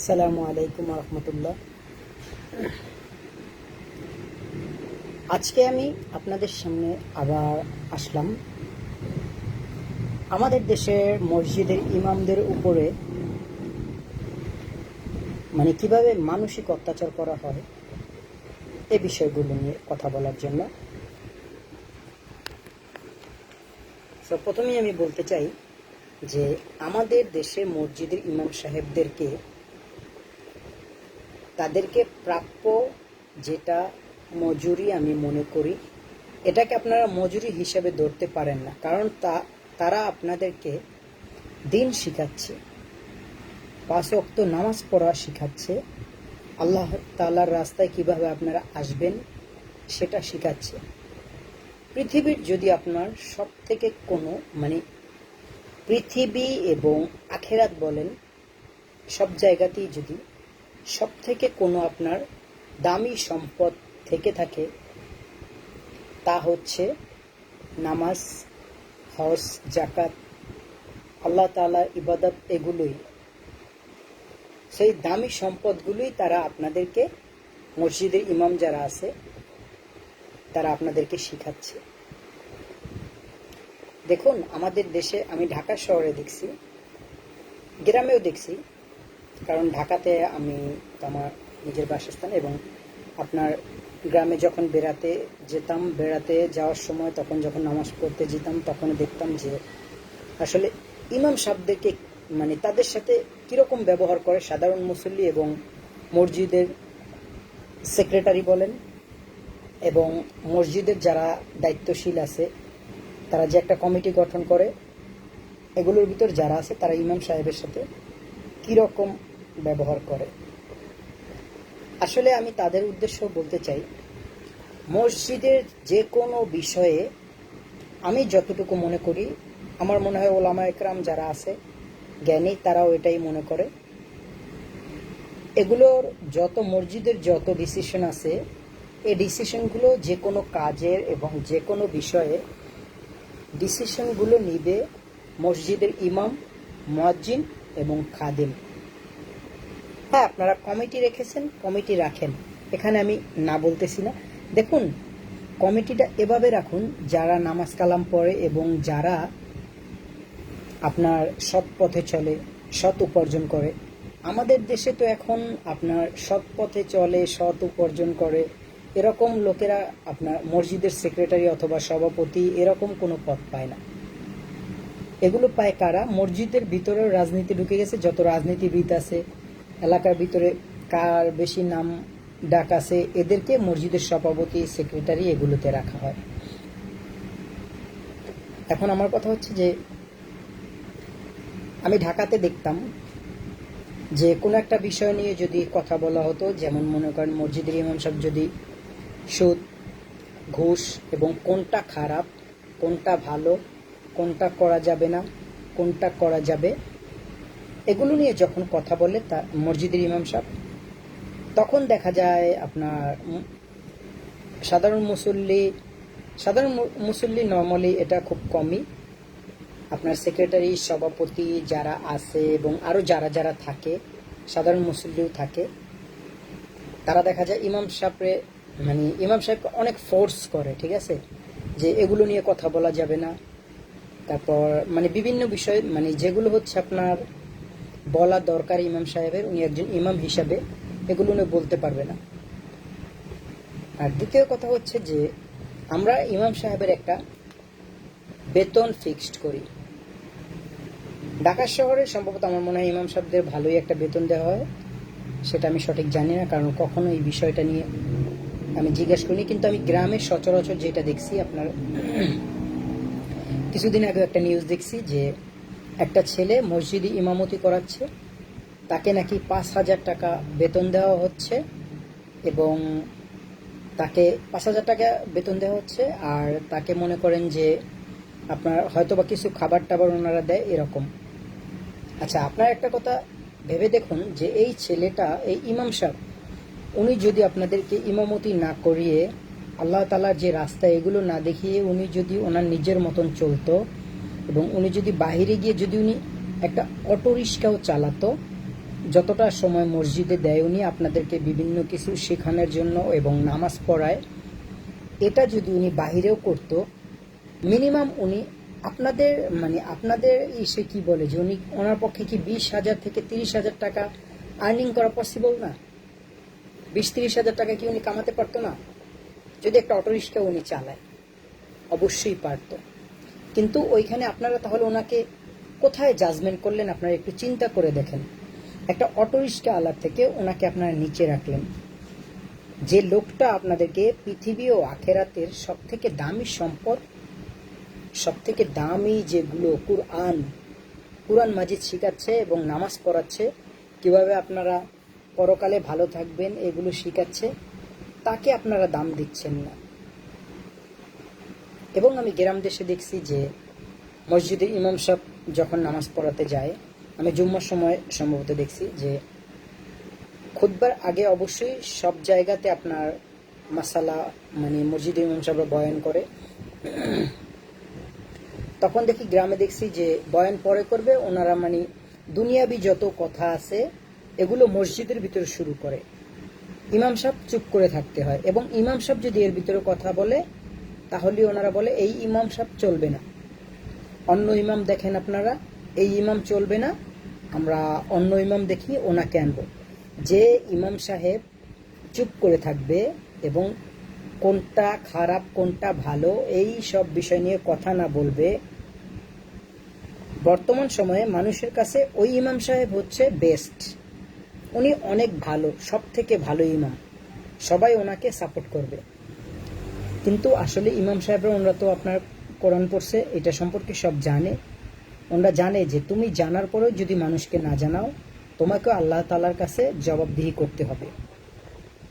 আসসালামু আলাইকুম রহমতুল্লাহ। আজকে আমি আপনাদের সামনে আবার আসলাম। আমাদের দেশের মসজিদের ইমামদের উপরে মানে কীভাবে মানসিক অত্যাচার করা হয় এ বিষয়গুলো নিয়ে কথা বলার জন্য। তো প্রথমেই আমি বলতে চাই যে আমাদের দেশে মসজিদের ইমাম সাহেবদেরকে তাদেরকে প্রাপ্য যেটা মজুরি আমি মনে করি, এটাকে আপনারা মজুরি হিসেবে ধরতে পারেন না, কারণ তা, তারা আপনাদেরকে দিন শিখাচ্ছে, পাঁচ অক্ত নামাজ পড়া শিখাচ্ছে, আল্লাহ তালার রাস্তায় কীভাবে আপনারা আসবেন সেটা শিখাচ্ছে। পৃথিবীর যদি আপনার সব থেকে কোনো মানে পৃথিবী এবং আখেরাত বলেন, সব জায়গাতেই যদি সব থেকে কোনো আপনার দামি সম্পদ থেকে থাকে, তা হচ্ছে নামাজ, হজ জাকাত আল্লাহ তালা ইবাদত এগুলোই। সেই দামি সম্পদগুলোই তারা আপনাদেরকে, মসজিদের ইমাম যারা আছে, তারা আপনাদেরকে শিখাচ্ছে। দেখুন, আমাদের দেশে আমি ঢাকা শহরে দেখছি, গ্রামেও দেখছি কারণ ঢাকাতে আমি আমার নিজের বাসস্থান এবং আপনার গ্রামে যখন বেড়াতে যেতাম, বেড়াতে যাওয়ার সময় তখন যখন নামাজ পড়তে যেতাম, তখন দেখতাম যে আসলে ইমাম সাহেবদেরকে মানে তাদের সাথে কীরকম ব্যবহার করে, সাধারণ মুসল্লি এবং মসজিদের সেক্রেটারি বলেন এবং মসজিদের যারা দায়িত্বশীল আছে, তারা যে একটা কমিটি গঠন করে, এগুলোর ভিতর যারা আছে, তারা ইমাম সাহেবের সাথে কীরকম ব্যবহার করে। আসলে আমি তাদের উদ্দেশ্য বলতে চাই, মসজিদের যে কোনো বিষয়ে আমি যতটুকু মনে করি, আমার মনে হয় ওলামা একরাম যারা আছে, জ্ঞানী, তারাও এটাই মনে করে। এগুলোর যত মসজিদের যত ডিসিশন আছে, এই ডিসিশনগুলো যে কোনো কাজের এবং যে কোনো বিষয়ে ডিসিশনগুলো নিবে মসজিদের ইমাম, মুয়াজ্জিন এবং খাদেম। হ্যাঁ আপনারা কমিটি রেখেছেন কমিটি রাখেন। এখানে আমি না বলতেছি না। দেখুন কমিটিটা এভাবে রাখুন, যারা নামাজ কালাম পড়ে এবং যারা আপনার সৎ পথে চলে, সৎ উপার্জন করে। আমাদের দেশে তো এখন আপনার সৎ পথে চলে, সৎ উপার্জন করে। এরকম লোকেরা আপনার মসজিদের সেক্রেটারি অথবা সভাপতি এরকম কোনো পদ পায় না। এগুলো পায় কারা? মসজিদের ভিতরেও রাজনীতি ঢুকে গেছে, যত রাজনীতিবিদ আছে এলাকার ভিতরে কার বেশি নাম, ডাক আছে, এদেরকে মসজিদের সভাপতি, সেক্রেটারি এগুলোতে রাখা হয়। এখন আমার কথা হচ্ছে যে, আমি ঢাকাতে দেখতাম যে কোনো একটা বিষয় নিয়ে যদি কথা বলা হতো, যেমন মনে করেন মসজিদের ইমাম সাহেব যদি সুদ, ঘুষ এবং কোনটা খারাপ, কোনটা ভালো, কোনটা করা যাবে না, কোনটা করা যাবে এগুলো নিয়ে যখন কথা বলে তা মসজিদের ইমাম সাহেব, তখন দেখা যায় আপনার সাধারণ মুসল্লি সাধারণ মুসল্লি নর্মালি এটা খুব কমই। আপনার সেক্রেটারি সভাপতি যারা আছে এবং আরও যারা যারা থাকে, সাধারণ মুসল্লিও থাকে, তারা দেখা যায় ইমাম সাহেবরে মানে ইমাম সাহেব অনেক ফোর্স করে, ঠিক আছে? যে এগুলো নিয়ে কথা বলা যাবে না। তারপর মানে বিভিন্ন বিষয় মানে যেগুলো হচ্ছে আপনার বলা দরকার ইমাম সাহেবের, উনি একজন ইমাম হিসাবে এগুলো উনি বলতে পারবে না। আর দ্বিতীয় কথা হচ্ছে যে, আমরা ইমাম সাহেবের একটা বেতন ফিক্সড করি। ঢাকা শহরে সম্ভবত আমার মনে হয় ইমাম সাহেবদের ভালোই একটা বেতন দেওয়া হয়, সেটা আমি সঠিক জানি না, কারণ কখনো এই বিষয়টা নিয়ে আমি জিজ্ঞেস করিনি, কিন্তু আমি গ্রামের সচরাচর যেটা দেখছি, আপনার, কিছুদিন আগে একটা নিউজ দেখছি যে একটা ছেলে মসজিদে ইমামতি করাচ্ছে, তাকে নাকি পাঁচ হাজার টাকা বেতন দেওয়া হচ্ছে এবং তাকে পাঁচ হাজার টাকা বেতন দেওয়া হচ্ছে, আর তাকে মনে করেন যে আপনার হয়তো বা কিছু খাবার টাবার ওনারা দেয় এরকম। আচ্ছা আপনার একটা কথা ভেবে দেখুন যে এই ছেলেটা, এই ইমাম সাহেব, উনি যদি আপনাদেরকে ইমামতি না করিয়ে আল্লাহ তালার যে রাস্তা, এগুলো না দেখিয়ে উনি যদি ওনার নিজের মতন চলতো এবং উনি যদি বাহিরে গিয়ে যদি উনি একটা অটো রিক্সাও চালাতো, যতটা সময় মসজিদে দেয় উনি আপনাদেরকে বিভিন্ন কিছু শেখানোর জন্য এবং নামাজ পড়ায়, এটা যদি উনি বাহিরেও করতো, মিনিমাম উনি আপনাদের মানে আপনাদের ইসে কি বলে যে উনি ওনার পক্ষে কি বিশ হাজার থেকে তিরিশ হাজার টাকা আর্নিং করা পসিবল না? বিশ তিরিশ হাজার টাকা কি উনি কামাতে পারতো না? যদি একটা অটোরিক্সা উনি চালায়, অবশ্যই পারতো। কিন্তু ওইখানে আপনারা তাহলে ওনাকে কোথায় জাজমেন্ট করলেন? আপনারা একটু চিন্তা করে দেখেন। একটা অটোরিক্সা আলার থেকে ওনাকে আপনারা নিচে রাখলেন। যে লোকটা আপনাদেরকে পৃথিবী ও আখেরাতের সব থেকে দামি সম্পদ সব থেকে দামি যেগুলো কুরআন কুরআন মাজিদ শিখাচ্ছে এবং নামাজ পড়াচ্ছে, কীভাবে আপনারা পরকালে ভালো থাকবেন এগুলো শিখাচ্ছে, তাকে আপনারা দাম দিচ্ছেন না। এবং আমি গ্রাম দেশে দেখছি যে মসজিদে ইমাম সাহেব যখন নামাজ পড়াতে যায়, আমি জুম্মার সময় সম্ভবত দেখছি যে খুতবার আগে অবশ্যই সব জায়গাতে আপনার মাসালা মানে মসজিদে ইমাম সাহেবরা বয়ান করে। তখন দেখি গ্রামে দেখছি যে বয়ান পরে করবে, ওনারা মানে দুনিয়াবি যত কথা আছে, এগুলো মসজিদের ভিতরে শুরু করে। ইমাম সাহেব চুপ করে থাকতে হয় এবং ইমাম সাহেব যদি এর ভিতরে কথা বলে তাহলে ওনারা বলে, এই ইমাম সাহেব চলবে না। অন্য ইমাম দেখেন আপনারা, এই ইমাম চলবে না, আমরা অন্য ইমাম দেখি, ওনাকে আনব। যে ইমাম সাহেব চুপ করে থাকবে এবং কোনটা খারাপ, কোনটা ভালো, এই সব বিষয় নিয়ে কথা না বলবে, বর্তমান সময়ে মানুষের কাছে ওই ইমাম সাহেব হচ্ছে বেস্ট উনি অনেক ভালো সব থেকে ভালো ইমাম। সবাই ওনাকে সাপোর্ট করবে। কিন্তু আসলে ইমাম সাহেবরা, ওনারা তো আপনার কোরআন পড়ছে, এটা সম্পর্কে সব জানে। ওনারা জানে যে তুমি জানার পরেও যদি মানুষকে না জানাও তোমাকে আল্লাহ তালার কাছে জবাবদিহি করতে হবে।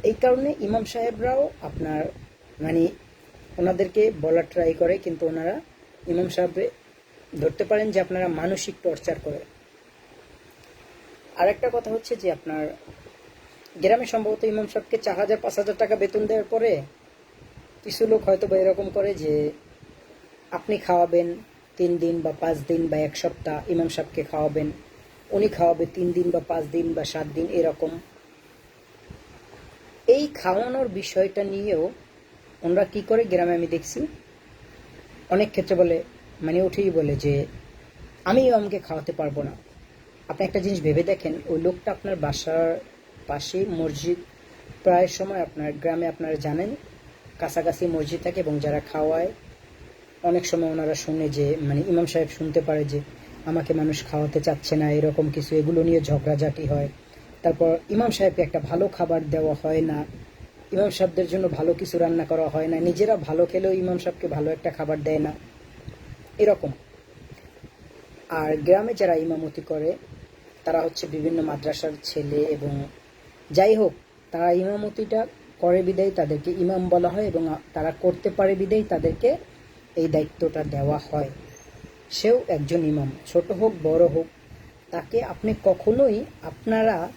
এই কারণে ইমাম সাহেবরাও আপনার মানে ওনাদেরকে বলার ট্রাই করে, কিন্তু ওনারা ইমাম সাহেব ধরতে পারেন যে আপনারা মানসিক টর্চার করে। আর একটা কথা হচ্ছে যে আপনার গ্রামে সম্ভবত ইমাম সাহেবকে চার হাজার, পাঁচ হাজার টাকা বেতন দেওয়ার পরে কিছু লোক হয়তো বা এরকম করে যে আপনি খাওয়াবেন তিন দিন বা পাঁচ দিন বা এক সপ্তাহ, ইমাম সাহেবকে খাওয়াবেন, উনি খাওয়াবে তিন দিন বা পাঁচ দিন বা সাত দিন, এরকম। এই খাওয়ানোর বিষয়টা নিয়েও ওনারা কি করে, গ্রামে আমি দেখছি, অনেক ক্ষেত্রে বলে মানে উঠেই বলে যে, আমি ইমামকে খাওয়াতে পারব না। আপনি একটা জিনিস ভেবে দেখেন, ওই লোকটা আপনার বাসার পাশে মসজিদ, প্রায় সময় আপনার গ্রামে আপনারা জানেন কাছাকাছি মসজিদ থাকে এবং যারা খাওয়ায়, অনেক সময় ওনারা শুনে যে মানে ইমাম সাহেব শুনতে পারে যে, আমাকে মানুষ খাওয়াতে চাচ্ছে না, এরকম কিছু, এগুলো নিয়ে ঝগড়াঝাটি হয়। তারপর ইমাম সাহেবকে একটা ভালো খাবার দেওয়া হয় না। ইমাম সাহেবদের জন্য ভালো কিছু রান্না করা হয় না। নিজেরা ভালো খেলেও ইমাম সাহেবকে ভালো একটা খাবার দেয় না। এরকম। আর গ্রামে যারা ইমামতি করে, তারা হচ্ছে বিভিন্ন মাদ্রাসার ছেলে এবং যাই হোক, তারা ইমামতিটা করে বিদায় তাদেরকে ইমাম বলা হয় এবং তারা করতে পারে বিদায় তাদেরকে এই দায়িত্বটা দেওয়া হয়। সেও একজন ইমাম, ছোট হোক, বড় হোক। তাকে আপনি কখনোই আপনারা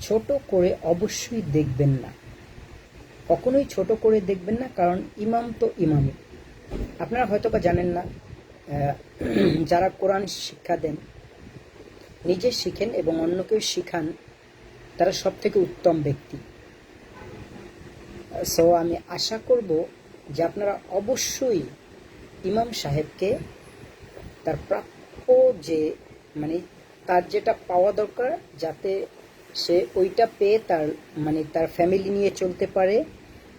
ছোট করে অবশ্যই দেখবেন না। কখনোই ছোট করে দেখবেন না, কারণ ইমাম তো ইমামই। আপনারা হয়তো বা জানেন না যারা কোরআন শিক্ষা দেন, নিজে শিখেন এবং অন্যকেও শিখান, তারা সব থেকে উত্তম ব্যক্তি। সো আমি আশা করব যে আপনারা অবশ্যই ইমাম সাহেবকে তার প্রাপ্য যে মানে তার যেটা পাওয়া দরকার, যাতে সে ওইটা পেয়ে তার মানে তার ফ্যামিলি নিয়ে চলতে পারে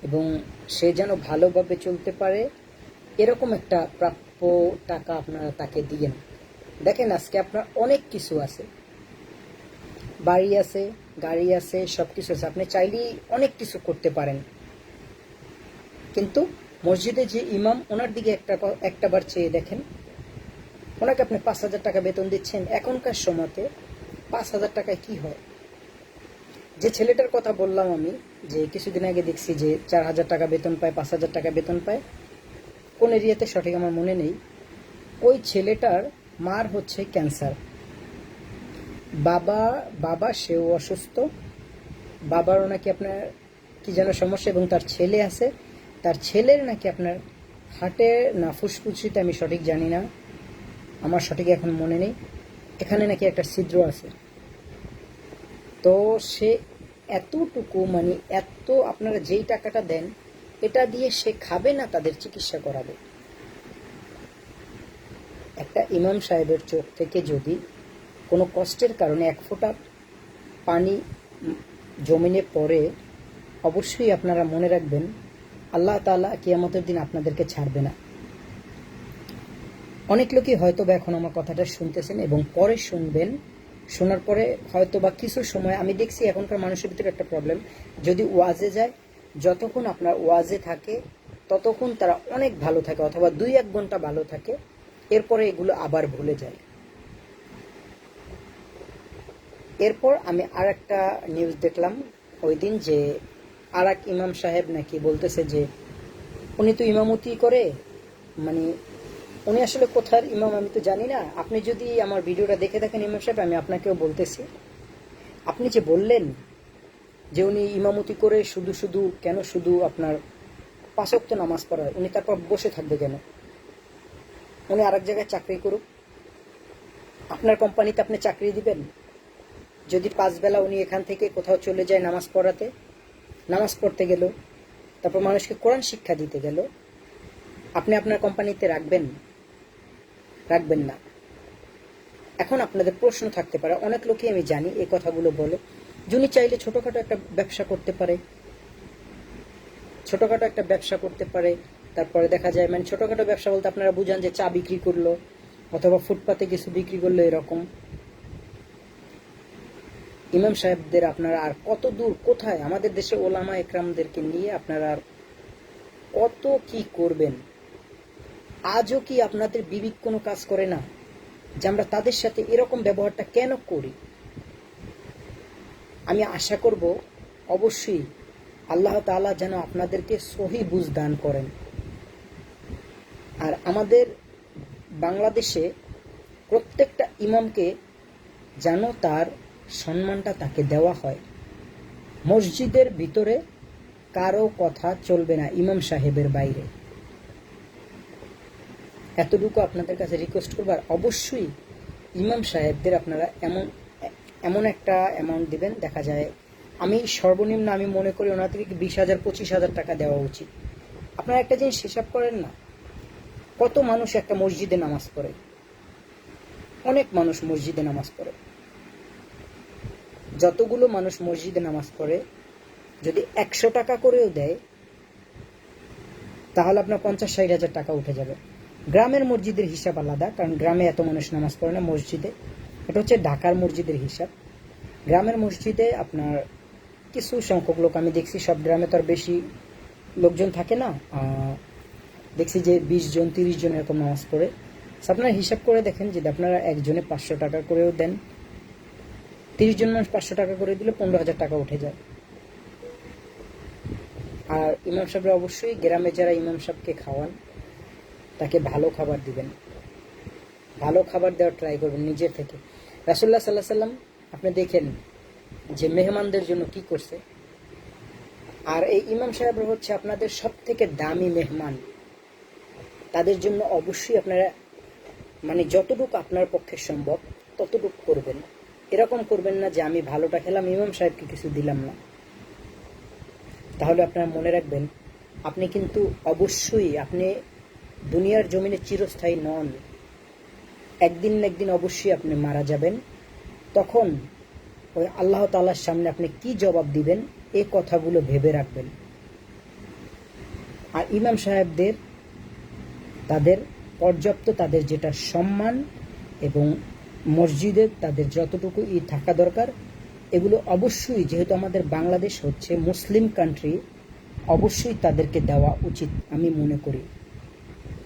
এবং সে যেন ভালোভাবে চলতে পারে, এরকম একটা প্রাপ্য টাকা আপনারা তাকে দিয়েন। দেখেন, আজকে আপনার অনেক কিছু আছে। বাড়ি আছে, গাড়ি আছে সব কিছু আছে। আপনি চাইলেই অনেক কিছু করতে পারেন। কিন্তু মসজিদে যে ইমাম, ওনার দিকে একটা একটা বার চেয়ে দেখেন। ওনাকে আপনি পাঁচ হাজার টাকা বেতন দিচ্ছেন। এখনকার সময়তে পাঁচ হাজার টাকায় কি হয়? যে ছেলেটার কথা বললাম আমি, যে কিছুদিন আগে দেখছি যে চার হাজার টাকা বেতন পায়, পাঁচ হাজার টাকা বেতন পায়, কোন এরিয়াতে সঠিক আমার মনে নেই। ওই ছেলেটার মার হচ্ছে ক্যান্সার। বাবা বাবা সেও অসুস্থ। বাবারও নাকি আপনার কি যেন সমস্যা এবং তার ছেলে আছে। তার ছেলের নাকি আপনার হাটে না ফুসফুসিতে আমি সঠিক জানি না। আমার সঠিক এখন মনে নেই। এখানে নাকি একটা ছিদ্র আছে। তো সে এতটুকু মানে এত আপনারা যেই টাকাটা দেন, এটা দিয়ে সে খাবে না, তাদের চিকিৎসা করাবে। একটা ইমাম সাহেবের চোখ থেকে যদি কোনো কষ্টের কারণে এক ফোঁটা পানি জমিনে পড়ে, অবশ্যই আপনারা মনে রাখবেন আল্লাহ তাআলা কিয়ামতের দিন আপনাদেরকে ছাড়বে না। অনেক লোকই হয়তো বা এখন আমার কথাটা শুনতেছেন এবং পরে শুনবেন। শোনার পরে হয়তো বা কিছু সময় আমি দেখছি এখনকার মানুষের ভিতরে একটা প্রবলেম যদি ওয়াজে যায়, যতক্ষণ আপনার ওয়াজে থাকে, ততক্ষণ তারা অনেক ভালো থাকে অথবা দুই এক ঘণ্টা ভালো থাকে, এরপরে এগুলো আবার ভুলে যায়। এরপর আমি আর একটা নিউজ দেখলাম ওই দিন যে আর এক ইমাম সাহেব নাকি বলতেছে যে, উনি তো ইমামতি করে। মানে উনি আসলে কোথার ইমাম আমি তো জানি না। আপনি যদি আমার ভিডিওটা দেখে থাকেন ইমাম সাহেব, আমি আপনাকেও বলতেছি। আপনি যে বললেন যে উনি ইমামতি করে শুধু শুধু, কেন শুধু আপনার পাঁচক্ত নামাজ পড়ায়, উনি তারপর বসে থাকবে কেন? উনি আরেক জায়গায় চাকরি করুক। আপনার কোম্পানিতে আপনি চাকরি দিবেন। যদি পাঁচ বেলা উনি এখান থেকে কোথাও চলে যায় নামাজ পড়াতে নামাজ পড়তে গেল, তারপর মানুষকে কোরআন শিক্ষা দিতে গেল, আপনি আপনার কোম্পানিতে রাখবেন? রাখবেন না। এখন আপনাদের প্রশ্ন থাকতে পারে, অনেক লোকই আমি জানি এই কথাগুলো বলে। যিনি চাইলে ছোটখাটো একটা ব্যবসা করতে পারে, ছোটখাটো একটা ব্যবসা করতে পারে, তারপরে দেখা যায় মানে ছোটখাটো ব্যবসা বলতে আপনারা বুঝান যে চা বিক্রি করল, অথবা ফুটপাতে কিছু বিক্রি করল এরকম। ইমাম সাহেবদের আপনারা আর কত দূর, কোথায়? আমাদের দেশে ওলামা একরামদেরকে নিয়ে আপনারা আর কত কি করবেন? আজও কি আপনাদের বিবেক কোনো কাজ করে না যে আমরা তাদের সাথে এরকম ব্যবহারটা কেন করি? আমি আশা করব অবশ্যই আল্লাহ তাআলা যেন আপনাদেরকে সহি বুঝ দান করেন। আর আমাদের বাংলাদেশে প্রত্যেকটা ইমামকে যেন তার সম্মানটা তাকে দেওয়া হয়। মসজিদের ভিতরে কারও কথা চলবে না ইমাম সাহেবের বাইরে। এতটুকু আপনাদের কাছে রিকোয়েস্ট করব, আর অবশ্যই ইমাম সাহেবদের আপনারা এমন এমন একটা অ্যামাউন্ট দিবেন, দেখা যায় আমি সর্বনিম্ন আমি মনে করি ওনাদেরকে বিশ হাজার, পঁচিশ হাজার টাকা দেওয়া উচিত। আপনারা একটা জিনিস হিসাব করেন না, কত মানুষ একটা মসজিদে নামাজ পড়ে? অনেক মানুষ মসজিদে নামাজ পড়ে। যতগুলো মানুষ মসজিদে নামাজ পড়ে, যদি একশো টাকা করেও দেয়, তাহলে আপনার পঞ্চাশ, ষাট হাজার টাকা উঠে যাবে। গ্রামের মসজিদের হিসাব আলাদা, কারণ গ্রামে এত মানুষ নামাজ পড়ে না মসজিদে। এটা হচ্ছে ঢাকার মসজিদের হিসাব। গ্রামের মসজিদে আপনার কিছু সংখ্যক লোক, আমি দেখছি সব গ্রামে তো আর বেশি লোকজন থাকে না। দেখছি যে বিশ জন, তিরিশ জন এরকম নামাজ পড়ে। আপনারা হিসাব করে দেখেন, যদি আপনারা একজনে পাঁচশো টাকা করেও দেন তিরিশ জন মানুষ পাঁচশো টাকা করে দিলে পনেরো হাজার টাকা উঠে যায়। আর ইমাম সাহেবরা অবশ্যই গ্রামে যারা ইমাম সাহেবকে খাওয়ান, তাকে ভালো খাবার দিবেন। ভালো খাবার দেওয়ার ট্রাই করবেন নিজের থেকে। রাসুল্লাহ সাল্লাহ সাল্লাম, আপনি দেখেন যে মেহমানদের জন্য কি করছে। আর এই ইমাম সাহেবরা হচ্ছে আপনাদের সব থেকে দামি মেহমান। তাদের জন্য অবশ্যই আপনারা মানে যতটুকু আপনার পক্ষে সম্ভব, ততটুকু করবেন। এরকম করবেন না যে আমি ভালোটা খেলাম, ইমাম সাহেবকে কিছু দিলাম না। তাহলে আপনারা মনে রাখবেন, আপনি কিন্তু অবশ্যই, আপনি দুনিয়ার জমিনে চিরস্থায়ী নন। একদিন না একদিন অবশ্যই আপনি মারা যাবেন। তখন ওই আল্লাহ তাআলার সামনে আপনি কি জবাব দিবেন এই কথাগুলো ভেবে রাখবেন। আর ইমাম সাহেবদের, তাদের পর্যাপ্ত তাদের যেটা সম্মান এবং মসজিদে তাদের যতটুকু ই থাকা দরকার, এগুলো অবশ্যই যেহেতু আমাদের বাংলাদেশ হচ্ছে মুসলিম কান্ট্রি অবশ্যই তাদেরকে দেওয়া উচিত আমি মনে করি।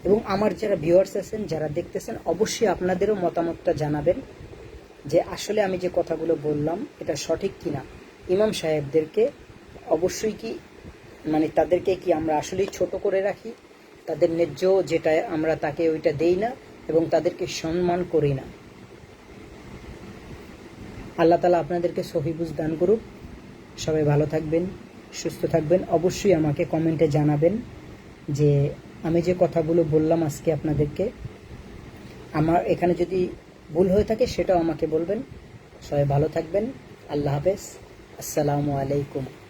এবং আমার যারা ভিউয়ার্স আছেন, যারা দেখতেছেন, অবশ্যই আপনাদেরও মতামতটা জানাবেন যে আসলে আমি যে কথাগুলো বললাম, এটা সঠিক কিনা। ইমাম সাহেবদেরকে অবশ্যই কি মানে তাদেরকে কি আমরা আসলেই ছোট করে রাখি? তাদের ন্যায্য যেটা আমরা তাকে ওইটা দেই না এবং তাদেরকে সম্মান করি না। আল্লাহ তালা আপনাদেরকে সহিবুজ দান করুক। সবাই ভালো থাকবেন, সুস্থ থাকবেন। অবশ্যই আমাকে কমেন্টে জানাবেন যে আমি যে কথাগুলো বললাম আজকে আপনাদেরকে, আমার এখানে যদি ভুল হয়ে থাকে সেটাও আমাকে বলবেন। সবাই ভালো থাকবেন। আল্লাহ হাফেজ। আসসালামু আলাইকুম।